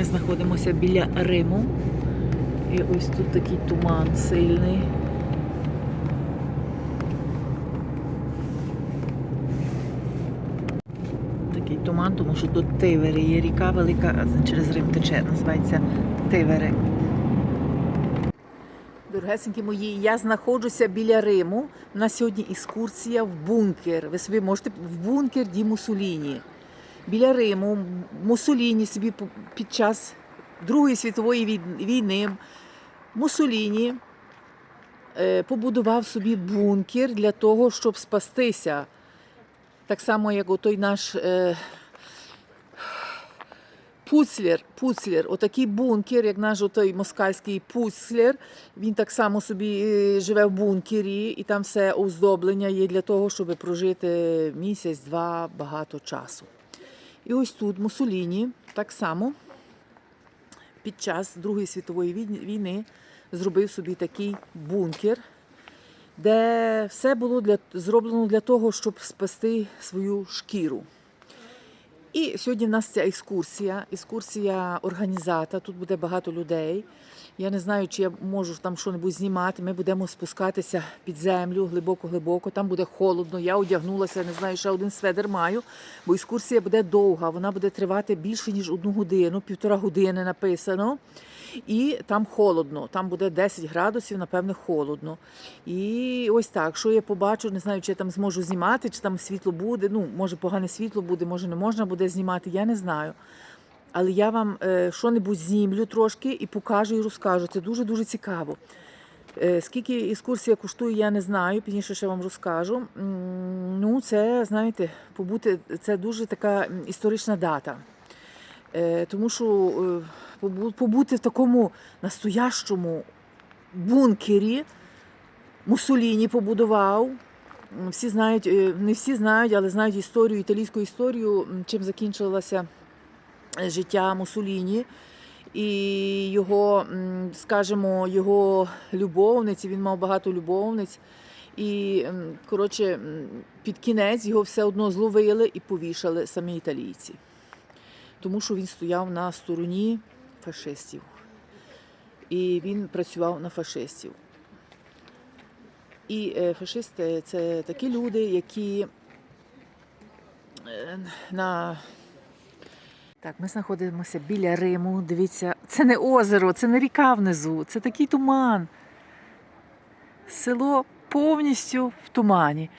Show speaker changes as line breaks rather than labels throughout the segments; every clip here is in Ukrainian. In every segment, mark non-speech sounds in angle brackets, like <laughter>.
Ми знаходимося біля Риму. І ось тут такий туман сильний. Такий туман, тому що тут Тивери є ріка велика, через Рим тече, називається Тивери. Дорогесенькі мої, я знаходжуся біля Риму. У нас сьогодні екскурсія в бункер. Ви собі можете в бункер Ді Мусоліні. Біля Риму Мусоліні собі під час Другої світової війни Мусоліні е, побудував собі бункер для того, щоб спастися. Так само, як отой наш е, Пуцлер, Пуцлер, отакий бункер, як наш отой москальський Пуцлер, він так само собі е, живе в бункері, і там все оздоблення є для того, щоб прожити місяць-два багато часу. І ось тут Мусоліні так само під час Другої світової війни- зробив собі такий бункер, де все було для, зроблено для того, щоб спасти свою шкіру. І сьогодні в нас ця екскурсія, екскурсія організата. Тут буде багато людей. Я не знаю, чи я можу там щось знімати. Ми будемо спускатися під землю глибоко-глибоко. Там буде холодно. Я одягнулася, не знаю, ще один сведер маю, бо екскурсія буде довга. Вона буде тривати більше ніж одну годину, півтора години написано. І там холодно, там буде 10 градусів, напевне, холодно. І ось так, що я побачу, не знаю, чи я там зможу знімати, чи там світло буде. Ну, може, погане світло буде, може не можна буде знімати, я не знаю. Але я вам е, що-небудь знімлю трошки і покажу і розкажу. Це дуже-дуже цікаво. Е, скільки екскурсія коштує, я не знаю, пізніше ще вам розкажу. Ну, це, знаєте, побути, це дуже така історична дата. Е, тому що побути в такому настоящому бункері Муссоліні побудував. Всі знають, не всі знають, але знають історію, італійську історію, чим закінчилося е, життя Муссоліні. І його, скажімо, його любовниці, він мав багато любовниць. І, коротше, під кінець його все одно зловили і повішали самі італійці. Тому що він стояв на стороні фашистів. І він працював на фашистів. І е, фашисти це такі люди, які е, на так, ми знаходимося біля Риму. Дивіться, це не озеро, це не ріка внизу, це такий туман. Село повністю в тумані.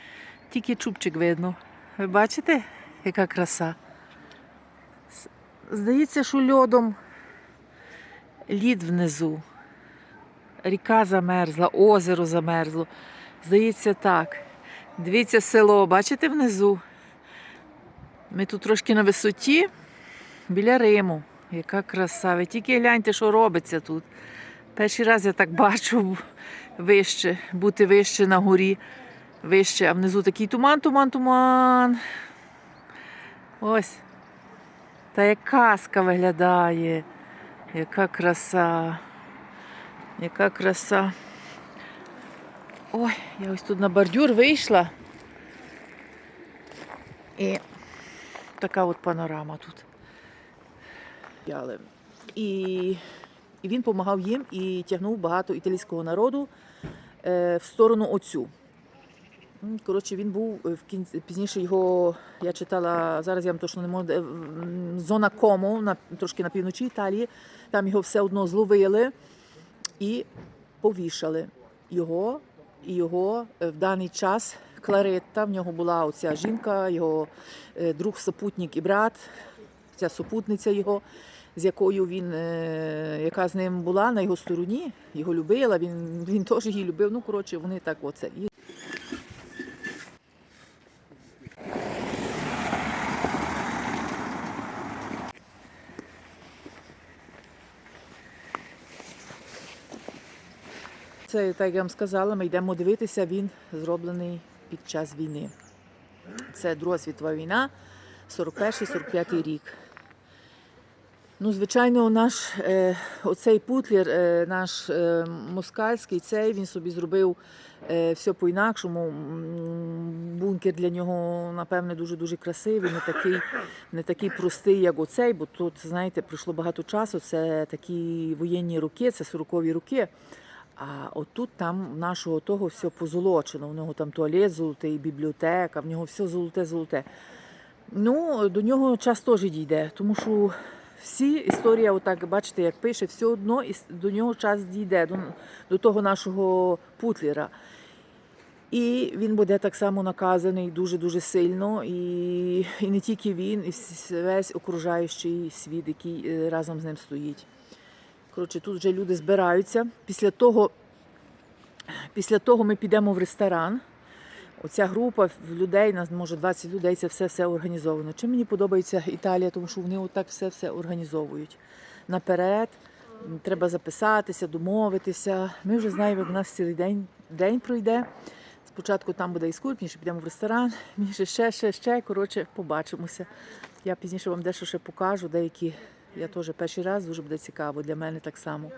Тільки чубчик видно. Ви бачите, яка краса? Здається, що льодом лід внизу. Ріка замерзла, озеро замерзло. Здається, так. Дивіться село, бачите внизу? Ми тут трошки на висоті біля Риму. Яка краса. Ви тільки гляньте, що робиться тут. Перший раз я так бачу <laughs> вище, бути вище на горі, вище, а внизу такий туман, туман, туман. Ось. Та як казка виглядає. Яка краса. Яка краса. Ой, я ось тут на бордюр вийшла. І така от панорама тут. І, і він допомагав їм і тягнув багато італійського народу е, в сторону оцю. Коротше, він був е, в кінці, пізніше його, я читала, зараз я вам точно не можу, зона Комо, на, трошки на півночі Італії, там його все одно зловили і повішали його. І його е, в даний час Кларетта, в нього була оця жінка, його е, друг, супутник і брат, ця супутниця його, з якою він, е, яка з ним була на його стороні, його любила, він, він теж її любив. Ну, коротше, вони так оце. Це, так я вам сказала, ми йдемо дивитися, він зроблений під час війни. Це Друга світова війна, 41-45 рік. Ну, звичайно, наш е, оцей путлір, е, наш е, москальський, цей він собі зробив е, все по-інакшому. Бункер для нього, напевне, дуже-дуже красивий, не такий, не такий простий, як оцей, бо тут, знаєте, пройшло багато часу. Це такі воєнні роки, це 40-ві роки. А отут там нашого того все позолочено. У нього там туалет золотий, бібліотека, в нього все золоте-золоте. Ну, до нього час теж дійде, тому що всі історія, отак бачите, як пише, все одно іс- до нього час дійде, до, до того нашого путлера. І він буде так само наказаний дуже-дуже сильно. І, і не тільки він, і весь окружаючий світ, який е, разом з ним стоїть. Коротше, тут вже люди збираються. Після того, після того ми підемо в ресторан. Оця група людей, нас може 20 людей, це все все організовано. Чим мені подобається Італія, тому що вони отак все все організовують. Наперед треба записатися, домовитися. Ми вже знаємо, як у нас цілий день, день пройде. Спочатку там буде пізніше підемо в ресторан, пізніше ще, ще, ще. Коротше, побачимося. Я пізніше вам дещо ще покажу, деякі. Я теж перший раз дуже буде цікаво, для мене так само.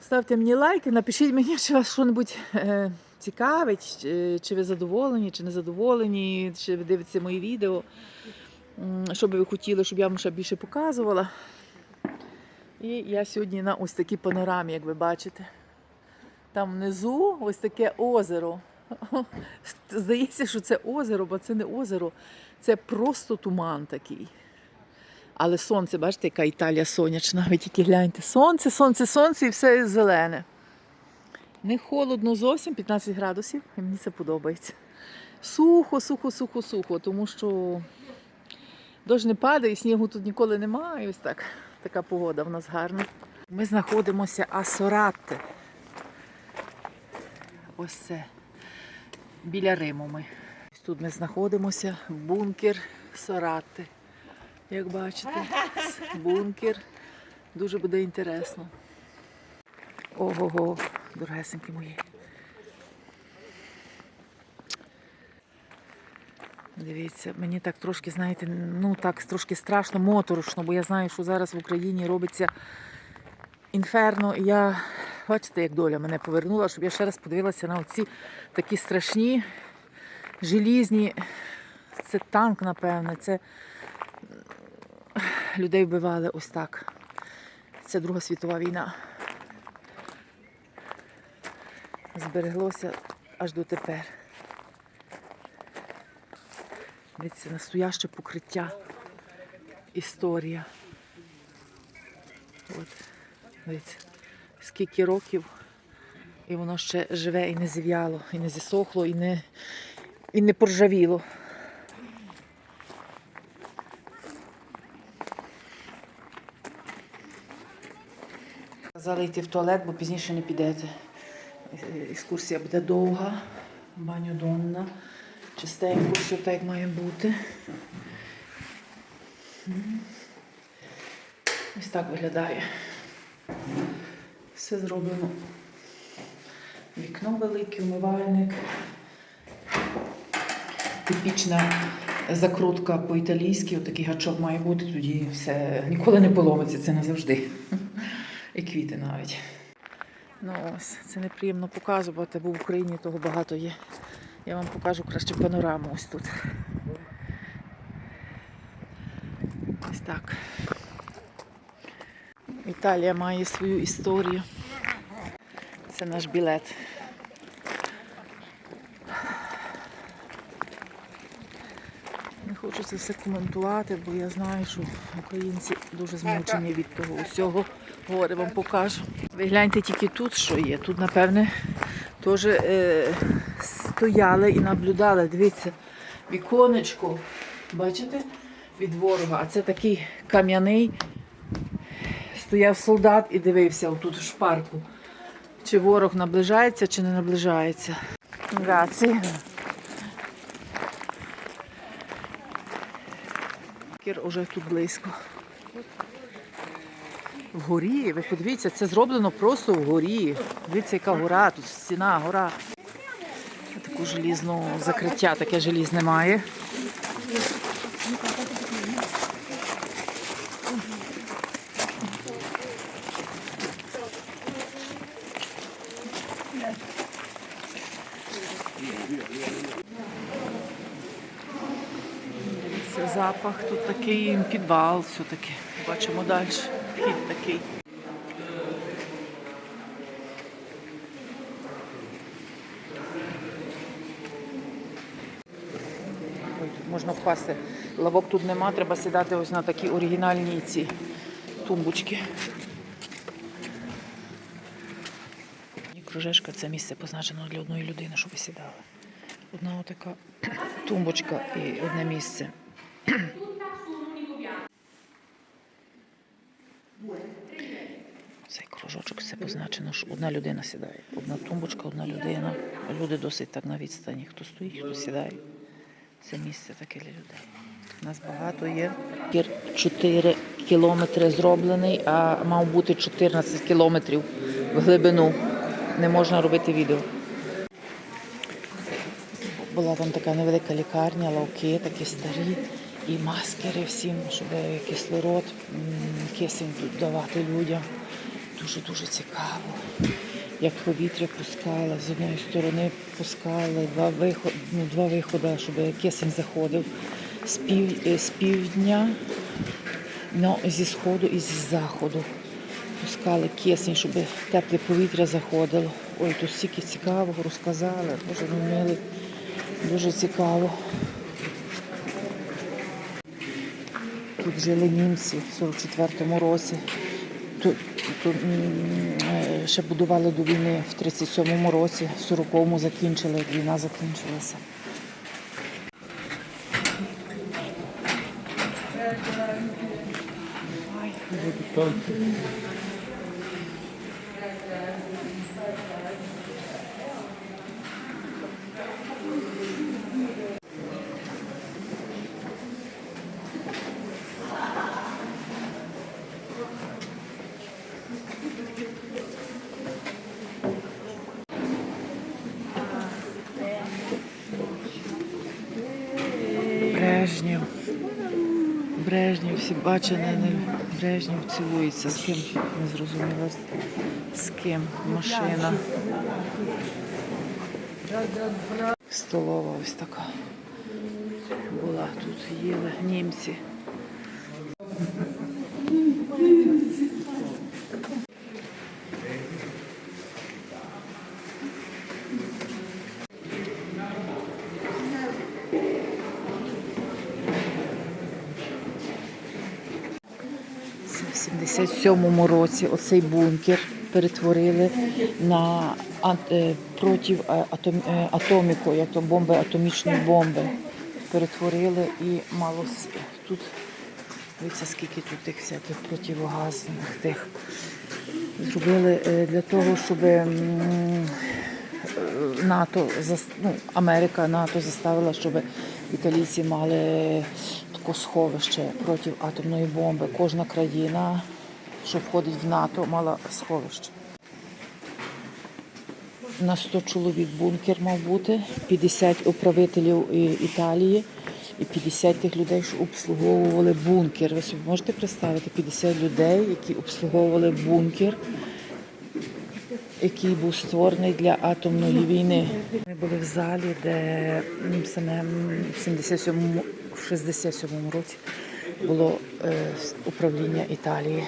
Ставте мені лайки, напишіть мені, чи вас щось е, цікавить, чи, ви задоволені, чи не задоволені, чи ви дивитеся мої відео. Що би ви хотіли, щоб я вам ще більше показувала. І я сьогодні на ось такій панорамі, як ви бачите. Там внизу ось таке озеро. <laughs> Здається, що це озеро, бо це не озеро, це просто туман такий. Але сонце, бачите, яка Італія сонячна. Ви тільки гляньте. Сонце, сонце, сонце і все зелене. Не холодно зовсім, 15 градусів, і мені це подобається. Сухо, сухо, сухо, сухо, тому що дощ не падає, снігу тут ніколи немає. І ось так, така погода в нас гарна. Ми знаходимося Асоратте. Ось це. Біля Риму ми. Тут ми знаходимося, бункер Соратти. Як бачите, <laughs> бункер. Дуже буде інтересно. Ого-го, дорогесенькі мої. Дивіться, мені так трошки, знаєте, ну так трошки страшно, моторошно, бо я знаю, що зараз в Україні робиться інферно. І я, бачите, як доля мене повернула, щоб я ще раз подивилася на оці такі страшні, желізні. Це танк, напевне, це людей вбивали ось так. Це Друга світова війна. Збереглося аж дотепер. Дивіться, настояще покриття. Історія. От, дивіться, скільки років, і воно ще живе і не зів'яло, і не зісохло, і не, і не поржавіло. Казали йти в туалет, бо пізніше не підете. Екскурсія буде довга, баню донна, чистенько, все так має бути. Ось так виглядає. Все зроблено. Вікно велике, умивальник. Типічна закрутка по-італійськи, отакий гачок має бути, тоді все ніколи не поломиться, це назавжди. І квіти навіть. Ну ось, це неприємно показувати, бо в Україні того багато є. Я вам покажу краще панораму ось тут. Ось так. Італія має свою історію. Це наш білет. Не хочу це все коментувати, бо я знаю, що українці дуже змучені від того усього. Горе вам покажу. Ви гляньте тільки тут, що є. Тут, напевне, теж е, стояли і наблюдали. Дивіться, віконечко, бачите, від ворога. А це такий кам'яний. Стояв солдат і дивився отут в шпарку. Чи ворог наближається, чи не наближається. Граці. Кір уже тут близько. Вгорі, ви подивіться, це зроблено просто вгорі. Дивіться, яка гора, тут стіна, гора. Таку желізну закриття, таке желізне має. Запах тут такий підвал, все-таки. Бачимо далі. Вхід такий. Можна впасти. Лавок тут нема, треба сідати ось на такі оригінальні ці тумбочки. Кружешка це місце позначено для одної людини, щоб сідали. Одна отака тумбочка і одне місце. Цей кружочок все позначено, що одна людина сідає. Одна тумбочка, одна людина. Люди досить так на відстані. Хто стоїть, хто сідає. Це місце таке для людей. Нас багато є. 4 кілометри зроблений, а мав бути 14 кілометрів в глибину. Не можна робити відео. Була там така невелика лікарня, лавки такі старі, і маскери всім, щоб кислород, кисень тут давати людям. Дуже-дуже цікаво. Як повітря пускали, з одної сторони пускали, два виходи, ну, два виходи, щоб кисень заходив з, пів, е, з півдня, ну, зі сходу і зі заходу. Пускали кисень, щоб тепле повітря заходило. Ой, тут стільки цікавого розказали, дуже ну, мили. Дуже цікаво. Тут жили німці в 44-му році. Тут, тут е, ще будували до війни в 37-му році, в 40-му закінчили, війна закінчилася. Брежнєв. Брежнєв, всі бачили, не Брежнєв цілується. З ким не зрозуміло. З ким машина. Столова ось така. Була тут їли німці. Це 77-му році оцей бункер перетворили на е, проти е, е, атоміку, як то бомби, атомічної бомби. Перетворили і мало тут. Дивіться, скільки тут тих всяких противогазних тих. Зробили для того, щоб НАТО, ну, Америка, НАТО заставила, щоб італійці мали таке сховище проти атомної бомби. Кожна країна, що входить в НАТО, мала сховище. На 100 чоловік бункер мав бути, 50 управителів Італії і 50 тих людей, що обслуговували бункер. Ви собі можете представити 50 людей, які обслуговували бункер, який був створений для атомної війни. Ми були в залі, де саме в 77 в 67 році було е, управління Італії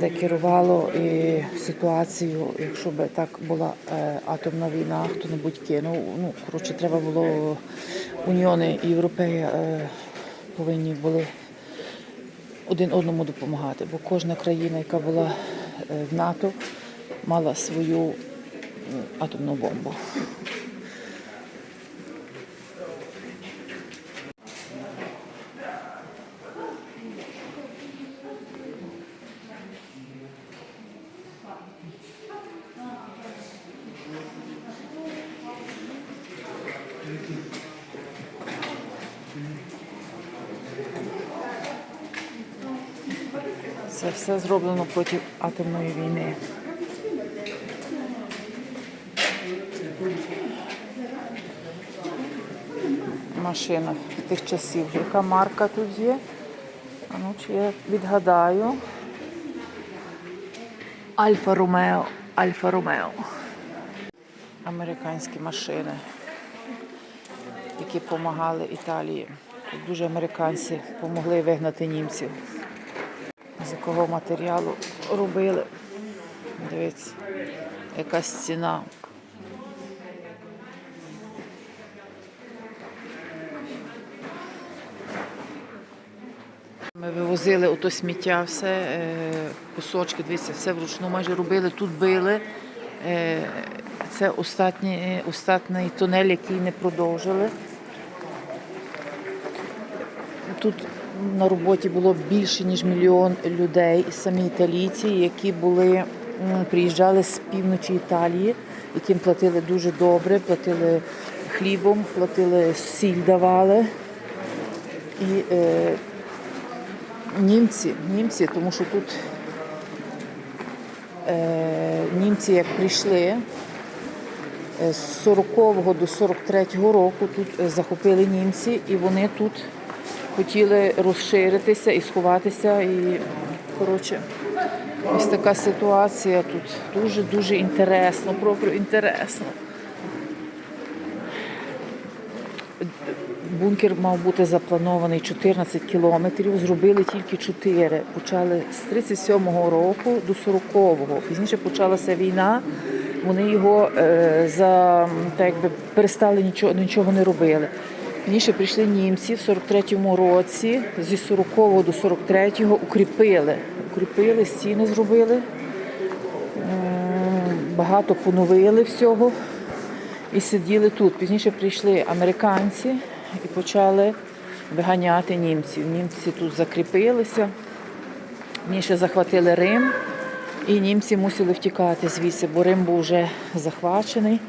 де керувало і ситуацію, якщо б так була е, атомна війна, хто-небудь кинув. Ну, коротше, треба було Уніони і Європеї е, повинні були один одному допомагати, бо кожна країна, яка була е, в НАТО, мала свою атомну бомбу. Це все зроблено проти атомної війни. Машина тих часів. Яка марка тут є? А ну, чи я відгадаю. Альфа Ромео. Альфа Ромео. Американські машини, які допомагали Італії дуже американці допомогли вигнати німців. З якого матеріалу робили. Дивіться, яка стіна. Ми вивозили ото сміття, все, е, кусочки, дивіться, все вручну майже робили, тут били. Е, Це остатній, остатній тунель, який не продовжили. Тут на роботі було більше ніж мільйон людей, самі італійці, які були, приїжджали з півночі Італії, яким платили дуже добре, платили хлібом, платили сіль давали. І е, німці, німці, тому що тут е, німці як прийшли е, з 40-го до 43-го року тут е, захопили німці, і вони тут хотіли розширитися і сховатися. І, коротше, ось така ситуація тут дуже-дуже інтересно, просто інтересно. Бункер мав бути запланований 14 кілометрів, зробили тільки 4. Почали з 37-го року до 40-го. Пізніше почалася війна. Вони його е, за так якби перестали нічого, нічого не робили. Пізніше прийшли німці в 43-му році, зі 40-го до 43-го укріпили. Укріпили, стіни зробили, багато поновили всього і сиділи тут. Пізніше прийшли американці і почали виганяти німців. Німці тут закріпилися, пізніше захватили Рим, і німці мусили втікати звідси, бо Рим був вже захвачений,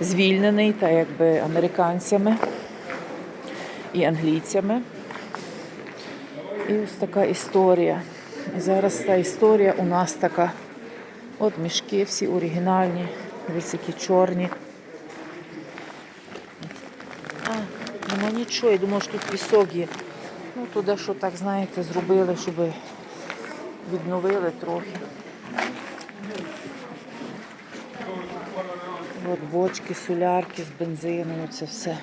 звільнений та якби американцями і англійцями. І ось така історія. І зараз та історія у нас така. От мішки всі оригінальні, які чорні. А, нема нічого, я думала, що тут пісок є. Ну, туди, що так, знаєте, зробили, щоб відновили трохи. От бочки, солярки з бензином, це все.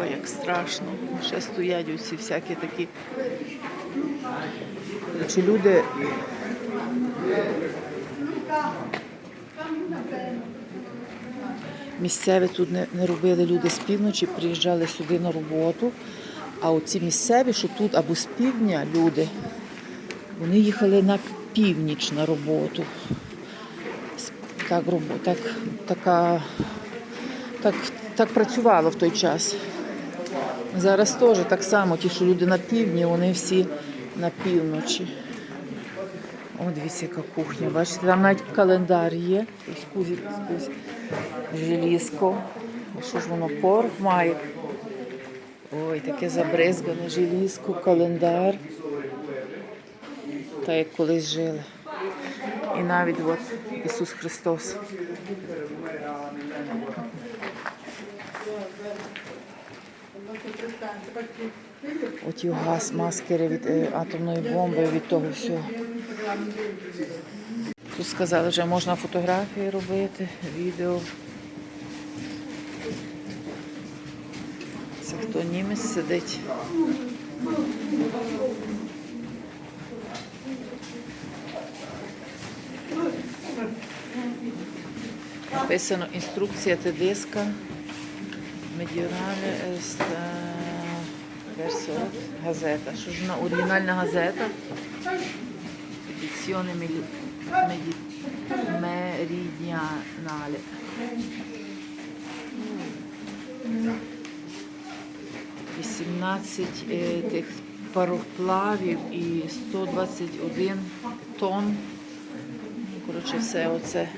Ой, як страшно. Ще стоять усі всякі такі. Чи люди місцеві тут не, не робили люди з півночі, приїжджали сюди на роботу. А оці місцеві, що тут або з півдня люди, вони їхали на північ на роботу. Так, так, така, так, так працювало в той час. Зараз теж так само, ті, що люди на півдні, вони всі на півночі. О, дивіться, яка кухня. Бачите, там навіть календар є. Скузі, скузі. Желізко. Що ж воно порох має? Ой, таке забризгане желізко, календар. Так як колись жили. І навіть от Ісус Христос. От його газ, маскери від е, атомної бомби, від того всього. Тут сказали, вже можна фотографії робити, відео. Це хто німець сидить. Написано інструкція тедиска. Медіорале еста газета. Що ж вона оригінальна газета? Meli- medi- meridianale. Вісімнадцять е, тих пароплавів і 121 тонн. Коротше, все оце.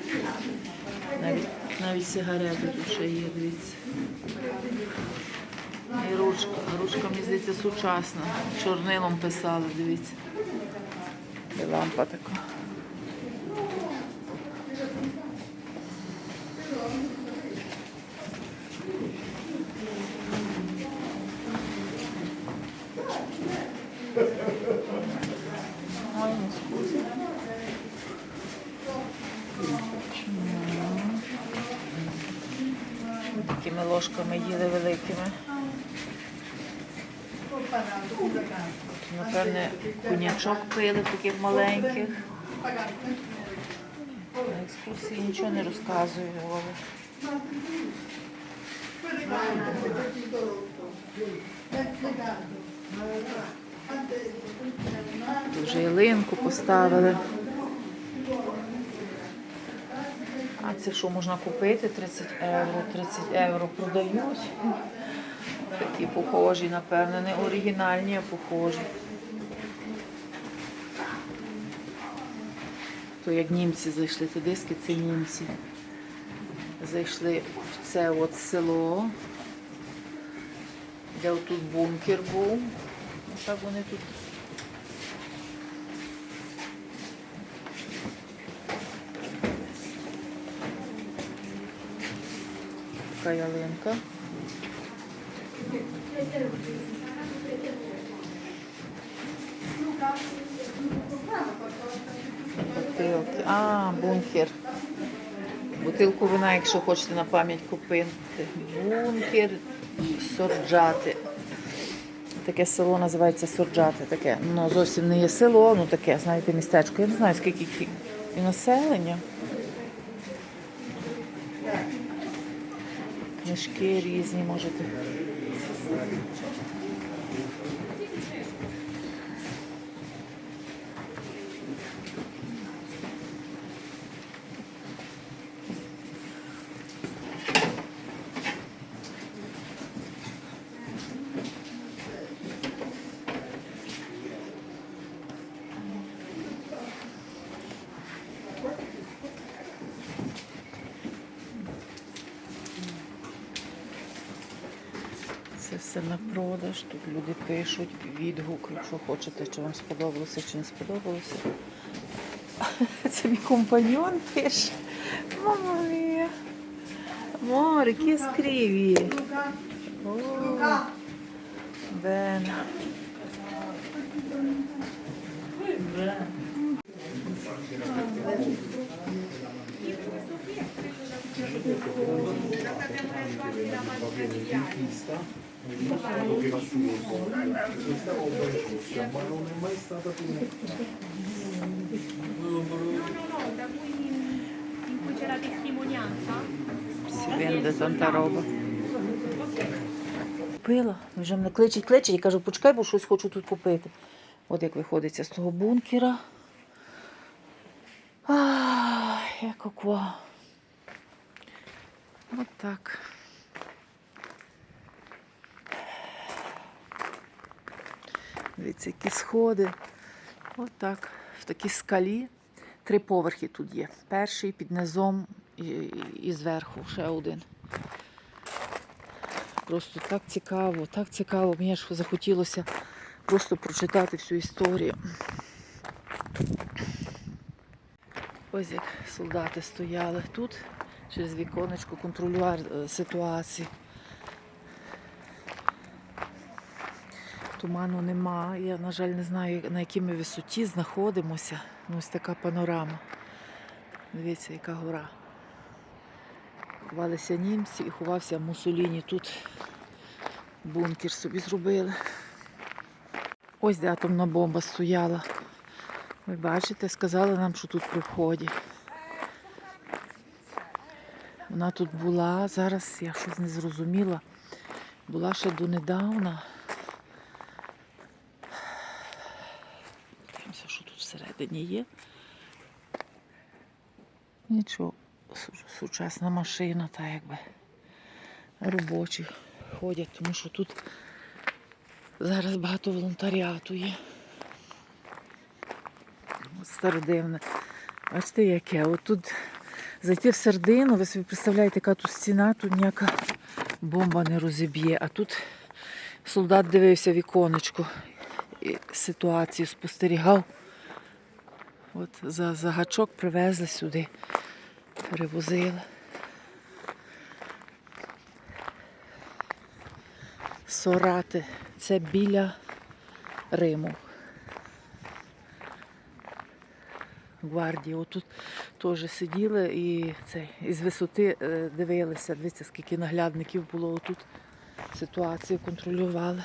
Навіть, навіть сигарети тут ще є, дивіться. І ручка. Ручка, мені здається, сучасна. Чорнилом писали, дивіться. І лампа така. Scusi. ложками їли великими. Напевне, конячок пили таких маленьких. На екскурсії нічого не розказували. Тут вже ялинку поставили. А це що можна купити? 30 євро, 30 євро продають. Такі похожі, напевно, не оригінальні, а похожі. То як німці зайшли, то диски це німці. Зайшли в це от село, де тут бункер був. Так вони тут. Така ялинка. Бутилки. А, бункер. Бутилку вина, якщо хочете на пам'ять купити. Бункер Сорджати. Таке село називається Сорджати. Таке, ну зовсім не є село, ну таке, знаєте, містечко. Я не знаю, скільки кі- і населення. Книжки різні можете. Thank you. Продаж. Тут люди пишуть відгук, якщо хочете, чи вам сподобалося, чи не сподобалося. <laughs> Це мій компаньон пише. Мама мія. Море, які. О, Бен. Купила, вже мене кличуть, кличуть, я кажу, почекай, бо щось хочу тут купити. От як виходиться з того бункера. От так. Дивіться, які сходи. От так. В такій скалі. Три поверхи тут є. Перший під низом і, і зверху ще один. Просто так цікаво, так цікаво. Мені ж захотілося просто прочитати всю історію. Ось як солдати стояли тут, через віконечко контролював е, Туману нема. Я, на жаль, не знаю, на якій ми висоті знаходимося. Ось така панорама. Дивіться, яка гора. Ховалися німці і ховався Мусоліні. Тут бункер собі зробили. Ось де атомна бомба стояла. Ви бачите, сказали нам, що тут при вході. Вона тут була, зараз я щось не зрозуміла. Була ще донедавна. Дивимося, що тут всередині є. Нічого, сучасна машина, та якби робочі ходять, тому що тут зараз багато волонтаріату є. От стародивне. Бачите, яке? От тут зайти в середину, ви собі представляєте, яка тут стіна, тут ніяка бомба не розіб'є. А тут солдат дивився віконечко і ситуацію спостерігав. От за, за гачок привезли сюди, перевозили. Сорати. Це біля Риму. гвардії. Отут теж сиділи і це, із висоти е, дивилися. Дивіться, скільки наглядників було отут. Ситуацію контролювали.